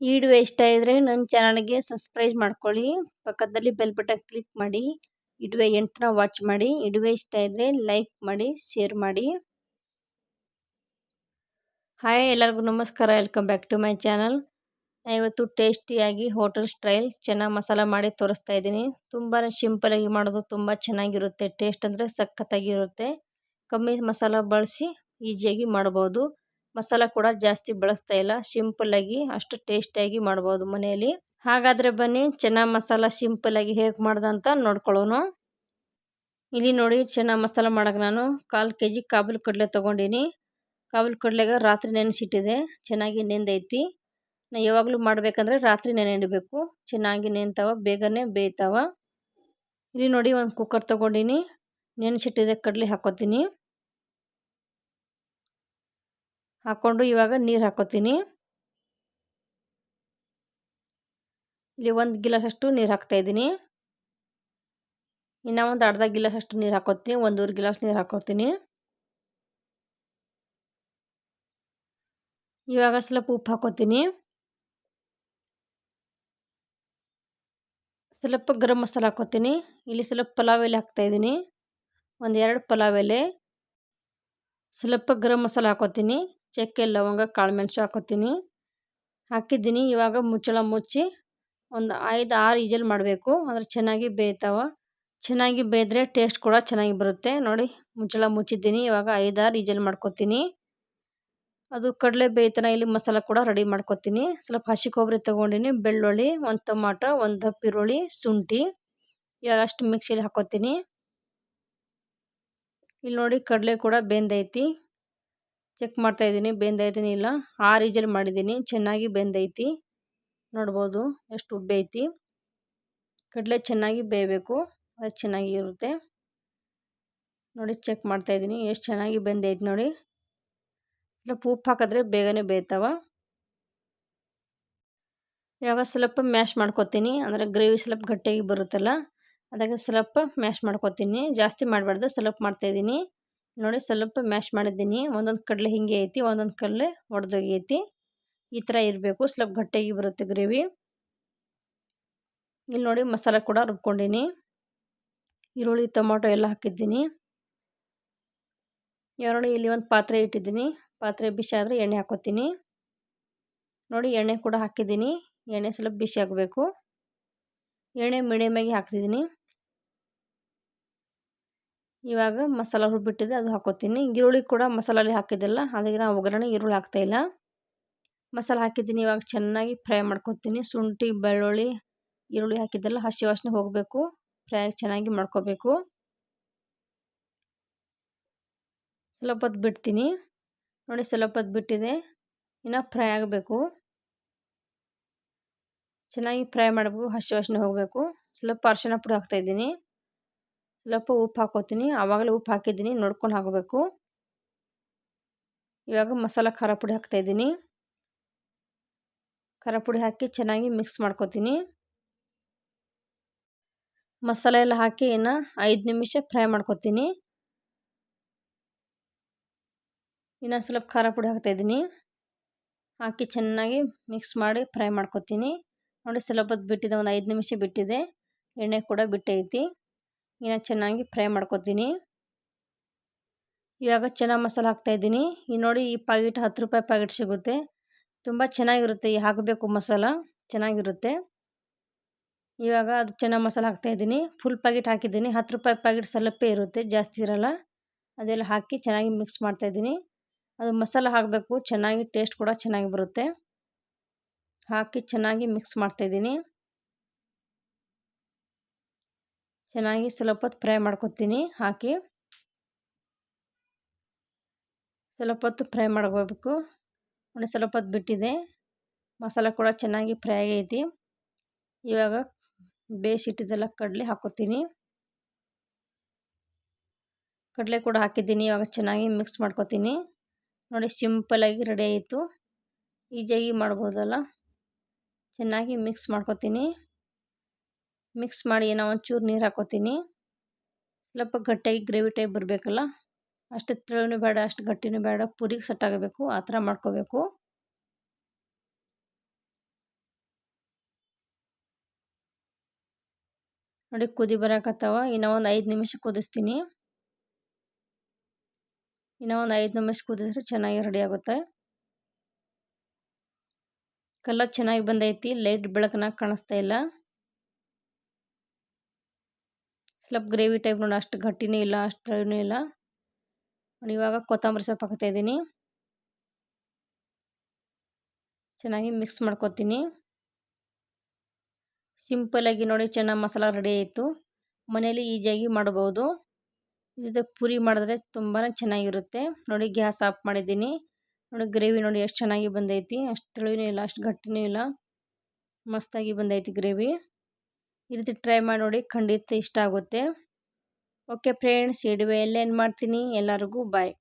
ಈ ವಿಡಿಯೋ ಇಷ್ಟ ಇದ್ದರೆ ನನ್ನ ಚಾನಲ್ಗೆ ಸಬ್ಸ್ಕ್ರೈಬ್ ಮಾಡ್ಕೊಳ್ಳಿ. ಪಕ್ಕದಲ್ಲಿ ಬೆಲ್ ಬಟನ್ ಕ್ಲಿಕ್ ಮಾಡಿ. ಇಡುವೆ ಎಂಟನ ವಾಚ್ ಮಾಡಿ. ಇಡುವೆ ಇಷ್ಟ ಇದ್ದರೆ ಲೈಕ್ ಮಾಡಿ ಶೇರ್ ಮಾಡಿ. ಹಾಯ್ ಎಲ್ಲರಿಗೂ ನಮಸ್ಕಾರ. Welcome back to my channel ಇವತ್ತು ಟೇಸ್ಟಿಯಾಗಿ ಹೋಟೆಲ್ ಸ್ಟೈಲ್ ಚೆನ್ನಾಗಿ ಮಸಾಲ ಮಾಡಿ ತೋರಿಸ್ತಾ ಇದ್ದೀನಿ. ತುಂಬಾ ಆಗಿ ಮಾಡೋದು ತುಂಬ ಚೆನ್ನಾಗಿರುತ್ತೆ. ಟೇಸ್ಟ್ ಅಂದರೆ ಸಖತ್ತಾಗಿರುತ್ತೆ. ಕಮ್ಮಿ ಮಸಾಲ ಬಳಸಿ ಈಸಿಯಾಗಿ ಮಾಡ್ಬೋದು. ಮಸಾಲ ಕೂಡ ಜಾಸ್ತಿ ಬಳಸ್ತಾ ಇಲ್ಲ. ಸಿಂಪಲ್ಲಾಗಿ ಅಷ್ಟು ಟೇಸ್ಟಿಯಾಗಿ ಮಾಡ್ಬೋದು ಮನೆಯಲ್ಲಿ. ಹಾಗಾದರೆ ಬನ್ನಿ ಚೆನ್ನಾಗಿ ಮಸಾಲ ಸಿಂಪಲ್ಲಾಗಿ ಹೇಗೆ ಮಾಡ್ದೆ ಅಂತ ನೋಡ್ಕೊಳ್ಳೋಣ. ಇಲ್ಲಿ ನೋಡಿ ಚೆನ್ನಾಗಿ ಮಸಾಲ ಮಾಡೋಕೆ ನಾನು ಕಾಲು ಕೆ ಜಿ ಕಾಬೂಲ್ ಕಡಲೆ ತೊಗೊಂಡಿನಿ. ಕಾಬೂಲ್ ಕಡಲೆಗೆ ರಾತ್ರಿ ನೆನೆಸಿಟ್ಟಿದೆ. ಚೆನ್ನಾಗಿ ನೆಂದೈತಿ. ನಾ ಯಾವಾಗಲೂ ಮಾಡಬೇಕಂದ್ರೆ ರಾತ್ರಿ ನೆನೆಯಿಡಬೇಕು ಚೆನ್ನಾಗಿ ನೆಂತಾವ, ಬೇಗನೆ ಬೇಯ್ತಾವ. ಇಲ್ಲಿ ನೋಡಿ ಒಂದು ಕುಕ್ಕರ್ ತೊಗೊಂಡಿನಿ. ನೆನೆಸಿಟ್ಟಿದೆ, ಕಡಲೆ ಹಾಕೋತೀನಿ. ಹಾಕ್ಕೊಂಡು ಇವಾಗ ನೀರು ಹಾಕೋತೀನಿ. ಇಲ್ಲಿ ಒಂದು ಗಿಲಾಸಷ್ಟು ನೀರು ಹಾಕ್ತಾಯಿದ್ದೀನಿ ಇನ್ನು ಒಂದು ಅರ್ಧ ಗಿಲಾಸಷ್ಟು ನೀರು ಹಾಕೋತೀನಿ, ಒಂದೂವರೆ ಗಿಲಾಸ್ ನೀರು ಹಾಕೋತೀನಿ. ಇವಾಗ ಸ್ವಲ್ಪ ಉಪ್ಪು ಹಾಕೋತೀನಿ. ಸ್ವಲ್ಪ ಗರಂ ಮಸಾಲ ಹಾಕೋತೀನಿ. ಇಲ್ಲಿ ಸ್ವಲ್ಪ ಪಲಾವ್ ಎಲೆ ಹಾಕ್ತಾಯಿದ್ದೀನಿ ಒಂದೆರಡು ಪಲಾವ್ ಎಲೆ. ಸ್ವಲ್ಪ ಗರಂ ಮಸಾಲ ಹಾಕೋತೀನಿ. ಚಕ್ಕೆ, ಲವಂಗ ಕಾಳು ಮೆಣಸು ಹಾಕೋತೀನಿ. ಹಾಕಿದ್ದೀನಿ. ಇವಾಗ ಮುಚ್ಚಳ ಮುಚ್ಚಿ ಒಂದು ಐದು, ಆರು ಈಜಲ್ ಮಾಡಬೇಕು. ಅಂದರೆ ಚೆನ್ನಾಗಿ ಬೇಯ್ತಾವ. ಚೆನ್ನಾಗಿ ಬೇಯ್ದರೆ ಟೇಸ್ಟ್ ಕೂಡ ಚೆನ್ನಾಗಿ ಬರುತ್ತೆ. ನೋಡಿ, ಮುಚ್ಚಳ ಮುಚ್ಚಿದ್ದೀನಿ. ಇವಾಗ ಐದಾರು ಈಜಲ್ ಮಾಡ್ಕೊತೀನಿ. ಅದು ಕಡಲೆ ಬೇಯ್ತನ, ಇಲ್ಲಿ ಮಸಾಲ ಕೂಡ ರೆಡಿ ಮಾಡ್ಕೊತೀನಿ. ಸ್ವಲ್ಪ ಹಸಿ ಕೊಬ್ಬರಿ ತೊಗೊಂಡಿನಿ, ಬೆಳ್ಳುಳ್ಳಿ, ಒಂದು ಟೊಮಾಟೊ, ಒಂದು ಈರುಳ್ಳಿ, ಶುಂಠಿ. ಇವಾಗ ಅಷ್ಟು ಮಿಕ್ಸಿಲಿ ಹಾಕೋತೀನಿ. ಇಲ್ಲಿ ನೋಡಿ ಕಡಲೆ ಕೂಡ ಬೆಂದೈತಿ. ಚೆಕ್ ಮಾಡ್ತಾ ಮಾಡ್ತಾಯಿದ್ದೀನಿ ಬೆಂದೈತೇನೆ ಇಲ್ಲ. ಆ ಈಜಲ್ ಮಾಡಿದ್ದೀನಿ. ಚೆನ್ನಾಗಿ ಬೆಂದೈತಿ ನೋಡ್ಬೋದು. ಎಷ್ಟು ಉಬ್ಬೈತಿ ಕಡಲೆ ಚೆನ್ನಾಗಿ ಬೇಯಬೇಕು. ಅದು ಚೆನ್ನಾಗಿ ಇರುತ್ತೆ. ನೋಡಿ ಚೆಕ್ ಮಾಡ್ತಾ ಇದ್ದೀನಿ. ಎಷ್ಟು ಚೆನ್ನಾಗಿ ಬೆಂದೈತಿ ನೋಡಿ. ಸ್ವಲ್ಪ ಉಪ್ಪು ಹಾಕಿದ್ರೆ ಬೇಗನೆ ಬೇಯ್ತಾವ. ಇವಾಗ ಸ್ವಲ್ಪ ಮ್ಯಾಶ್ ಮಾಡ್ಕೊತೀನಿ. ಅಂದರೆ ಗ್ರೇವಿ ಸ್ವಲ್ಪ ಗಟ್ಟಿಯಾಗಿ ಬರುತ್ತಲ್ಲ ಅದಕ್ಕೆ ಸ್ವಲ್ಪ ಮ್ಯಾಶ್ ಮಾಡ್ಕೊತೀನಿ. ಜಾಸ್ತಿ ಮಾಡಬಾರ್ದು. ಸ್ವಲ್ಪ ಮಾಡ್ತಾಯಿದ್ದೀನಿ ನೋಡಿ ಸ್ವಲ್ಪ ಮ್ಯಾಶ್ ಮಾಡಿದ್ದೀನಿ. ಒಂದೊಂದು ಕಡಲೆ ಹಿಂಗೆ ಐತಿ, ಒಂದೊಂದು ಕಡಲೆ ಒಡೆದೋಗೈತಿ. ಈ ಥರ ಇರಬೇಕು. ಸ್ವಲ್ಪ ಗಟ್ಟಿಯಾಗಿ ಬರುತ್ತೆ ಗ್ರೇವಿ. ಇಲ್ಲಿ ನೋಡಿ ಮಸಾಲೆ ಕೂಡ ರುಬ್ಕೊಂಡಿನಿ. ಈರುಳ್ಳಿ, ಟೊಮೊಟೊ ಎಲ್ಲ ಹಾಕಿದ್ದೀನಿ. ನೋಡಿ ಇಲ್ಲಿ ಒಂದು ಪಾತ್ರೆ ಇಟ್ಟಿದ್ದೀನಿ. ಪಾತ್ರೆ ಬಿಸಿ ಆದರೆ ಎಣ್ಣೆ ಹಾಕೋತೀನಿ. ನೋಡಿ ಎಣ್ಣೆ ಕೂಡ ಹಾಕಿದ್ದೀನಿ. ಎಣ್ಣೆ ಸ್ವಲ್ಪ ಬಿಸಿ ಆಗಬೇಕು. ಎಣ್ಣೆ ಮೀಡಿಯಮಾಗಿ ಹಾಕ್ತಿದ್ದೀನಿ. ಇವಾಗ ಮಸಾಲ ರುಬ್ಬಿಟ್ಟಿದೆ ಅದು ಹಾಕೋತೀನಿ. ಈರುಳ್ಳಿ ಕೂಡ ಮಸಾಲಲ್ಲಿ ಹಾಕಿದ್ದಿಲ್ಲ ಅದಕ್ಕೆ ನಾನು ಒಗ್ಗರಣೆ ಈರುಳ್ಳಿ ಹಾಕ್ತಾಯಿಲ್ಲ ಮಸಾಲ ಹಾಕಿದ್ದೀನಿ, ಇವಾಗ ಚೆನ್ನಾಗಿ ಫ್ರೈ ಮಾಡ್ಕೊತೀನಿ. ಶುಂಠಿ, ಬೆಳ್ಳುಳ್ಳಿ, ಈರುಳ್ಳಿ ಹಾಕಿದ್ದೆಲ್ಲ ಹಸಿ ವಾಸನೆ ಹೋಗಬೇಕು. ಫ್ರೈ ಚೆನ್ನಾಗಿ ಮಾಡ್ಕೋಬೇಕು. ಸ್ವಲ್ಪ ಹೊತ್ತು ಬಿಡ್ತೀನಿ. ನೋಡಿ, ಸ್ವಲ್ಪ ಹೊತ್ತು ಬಿಟ್ಟಿದೆ. ಇನ್ನು ಫ್ರೈ ಆಗಬೇಕು. ಚೆನ್ನಾಗಿ ಫ್ರೈ ಮಾಡಬೇಕು, ಹಸಿ ವಾಸನೆ ಹೋಗಬೇಕು. ಸ್ವಲ್ಪ ಅರಿಶಿನ ಪುಡಿ ಹಾಕ್ತಾಯಿದ್ದೀನಿ ಸ್ವಲ್ಪ ಉಪ್ಪು ಹಾಕೋತೀನಿ. ಆವಾಗಲೇ ಉಪ್ಪು ಹಾಕಿದ್ದೀನಿ. ನೋಡ್ಕೊಂಡು ಹಾಕಬೇಕು. ಇವಾಗ ಮಸಾಲ ಖಾರ ಪುಡಿ ಹಾಕ್ತಾಯಿದ್ದೀನಿ ಖಾರ ಪುಡಿ ಹಾಕಿ ಚೆನ್ನಾಗಿ ಮಿಕ್ಸ್ ಮಾಡ್ಕೊತೀನಿ. ಮಸಾಲೆ ಎಲ್ಲ ಹಾಕಿ ಇನ್ನು ಐದು ನಿಮಿಷ ಫ್ರೈ ಮಾಡ್ಕೊತೀನಿ. ಇನ್ನು ಸ್ವಲ್ಪ ಖಾರ ಪುಡಿ ಹಾಕ್ತಾಯಿದ್ದೀನಿ ಹಾಕಿ ಚೆನ್ನಾಗಿ ಮಿಕ್ಸ್ ಮಾಡಿ ಫ್ರೈ ಮಾಡ್ಕೊತೀನಿ. ನೋಡಿ ಸ್ವಲ್ಪ ಬಿಟ್ಟಿದೆ. ಒಂದು ಐದು ನಿಮಿಷ ಬಿಟ್ಟಿದೆ. ಎಣ್ಣೆ ಕೂಡ ಬಿಟ್ಟೈತಿ. ಇನ್ನು ಚೆನ್ನಾಗಿ ಫ್ರೈ ಮಾಡ್ಕೊತೀನಿ. ಇವಾಗ ಚೆನ್ನಾಗಿ ಮಸಾಲೆ ಹಾಕ್ತಾಯಿದ್ದೀನಿ ಈ ನೋಡಿ ಈ ಪ್ಯಾಕೆಟ್ ಹತ್ತು ರೂಪಾಯಿ ಪ್ಯಾಕೆಟ್ ಸಿಗುತ್ತೆ. ತುಂಬ ಚೆನ್ನಾಗಿರುತ್ತೆ ಈ ಹಾಕಬೇಕು ಮಸಾಲ. ಚೆನ್ನಾಗಿರುತ್ತೆ. ಇವಾಗ ಅದು ಚೆನ್ನಾಗಿ ಮಸಾಲೆ ಹಾಕ್ತಾಯಿದ್ದೀನಿ ಫುಲ್ ಪ್ಯಾಕೆಟ್ ಹಾಕಿದ್ದೀನಿ. ಹತ್ತು ರೂಪಾಯಿ ಪ್ಯಾಕೆಟ್ ಸ್ವಲ್ಪೇ ಇರುತ್ತೆ. ಜಾಸ್ತಿ ಇರೋಲ್ಲ. ಅದೆಲ್ಲ ಹಾಕಿ ಚೆನ್ನಾಗಿ ಮಿಕ್ಸ್ ಮಾಡ್ತಾಯಿದ್ದೀನಿ ಅದು ಮಸಾಲ ಹಾಕಬೇಕು. ಚೆನ್ನಾಗಿ ಟೇಸ್ಟ್ ಕೂಡ ಚೆನ್ನಾಗಿ ಬರುತ್ತೆ. ಹಾಕಿ ಚೆನ್ನಾಗಿ ಮಿಕ್ಸ್ ಮಾಡ್ತಾಯಿದ್ದೀನಿ ಚೆನ್ನಾಗಿ ಸ್ವಲ್ಪ ಹೊತ್ತು ಫ್ರೈ ಮಾಡ್ಕೊತೀನಿ, ಹಾಕಿ. ಸ್ವಲ್ಪ ಹೊತ್ತು ಫ್ರೈ ಮಾಡ್ಕೋಬೇಕು. ನೋಡಿ ಸ್ವಲ್ಪ ಹೊತ್ತು ಬಿಟ್ಟಿದೆ. ಮಸಾಲೆ ಕೂಡ ಚೆನ್ನಾಗಿ ಫ್ರೈ ಆಗೈತಿ. ಇವಾಗ ಬೇಯಿಸಿಟ್ಟಿದ್ದೆಲ್ಲ ಕಡಲೆ ಹಾಕೋತೀನಿ. ಕಡಲೆ ಕೂಡ ಹಾಕಿದ್ದೀನಿ, ಇವಾಗ ಚೆನ್ನಾಗಿ ಮಿಕ್ಸ್ ಮಾಡ್ಕೊತೀನಿ. ನೋಡಿ ಸಿಂಪಲಾಗಿ ರೆಡಿ ಆಯಿತು. ಈಜಿಯಾಗಿ ಮಾಡ್ಬೋದಲ್ಲ? ಚೆನ್ನಾಗಿ ಮಿಕ್ಸ್ ಮಾಡ್ಕೊತೀನಿ. ಮಿಕ್ಸ್ ಮಾಡಿ ಏನೋ ಒಂಚೂರು ನೀರು ಹಾಕೋತೀನಿ. ಸ್ವಲ್ಪ ಗಟ್ಟಿಯಾಗಿ ಗ್ರೇವಿ ಟೈಪ್ ಬರಬೇಕಲ್ಲ? ಅಷ್ಟು ತೆಳುನೂ ಬೇಡ, ಅಷ್ಟು ಗಟ್ಟಿನೂ ಬೇಡ. ಪೂರಿಗೆ ಸೆಟ್ ಆಗಬೇಕು, ಆ ಥರ ಮಾಡ್ಕೋಬೇಕು. ನೋಡಿ ಕುದಿ ಬರೋಕತ್ತವ. ಇನ್ನೂ ಒಂದು ಐದು ನಿಮಿಷ ಕುದಿಸ್ತೀನಿ. ಇನ್ನೂ ಒಂದು ಐದು ನಿಮಿಷ ಕುದಿದ್ರೆ ಚೆನ್ನಾಗಿ ರೆಡಿ ಆಗುತ್ತೆ. ಕಲರ್ ಚೆನ್ನಾಗಿ ಬಂದೈತಿ. ಲೈಟ್ ಬೆಳಕನಾಗ ಕಾಣಿಸ್ತಾ ಇಲ್ಲ. ಸ್ವಲ್ಪ ಗ್ರೇವಿ ಟೈಪ್ ನೋಡಿ, ಅಷ್ಟು ಗಟ್ಟಿನೂ ಇಲ್ಲ, ಅಷ್ಟು ಇಲ್ಲ. ಇವಾಗ ಕೊತ್ತಂಬರಿ ಸೊಪ್ಪು ಹಾಕ್ತಾ ಇದ್ದೀನಿ. ಚೆನ್ನಾಗಿ ಮಿಕ್ಸ್ ಮಾಡ್ಕೊತೀನಿ. ಸಿಂಪಲಾಗಿ ನೋಡಿ ಚೆನ್ನಾಗಿ ಮಸಾಲ ರೆಡಿ ಆಯಿತು. ಮನೇಲಿ ಈಸಿಯಾಗಿ ಮಾಡ್ಬೋದು. ಇದು ಪೂರಿ ಮಾಡಿದ್ರೆ ತುಂಬಾ ಚೆನ್ನಾಗಿರುತ್ತೆ. ನೋಡಿ ಗ್ಯಾಸ್ ಆಫ್ ಮಾಡಿದ್ದೀನಿ. ನೋಡಿ ಗ್ರೇವಿ ನೋಡಿ ಎಷ್ಟು ಚೆನ್ನಾಗಿ ಬಂದೈತಿ. ಅಷ್ಟು ತಿಳಿನೂ ಇಲ್ಲ, ಅಷ್ಟು ಗಟ್ಟಿನೂ ಇಲ್ಲ. ಮಸ್ತಾಗಿ ಬಂದೈತಿ ಗ್ರೇವಿ. ಈ ರೀತಿ ಟ್ರೈ ಮಾಡಿ ನೋಡಿ ಖಂಡಿತ ಇಷ್ಟ ಆಗುತ್ತೆ. ಓಕೆ ಫ್ರೆಂಡ್ಸ್ ಇಡುವೆ ಎಲ್ಲೇನು ಮಾಡ್ತೀನಿ? ಎಲ್ಲರಿಗೂ ಬಾಯ್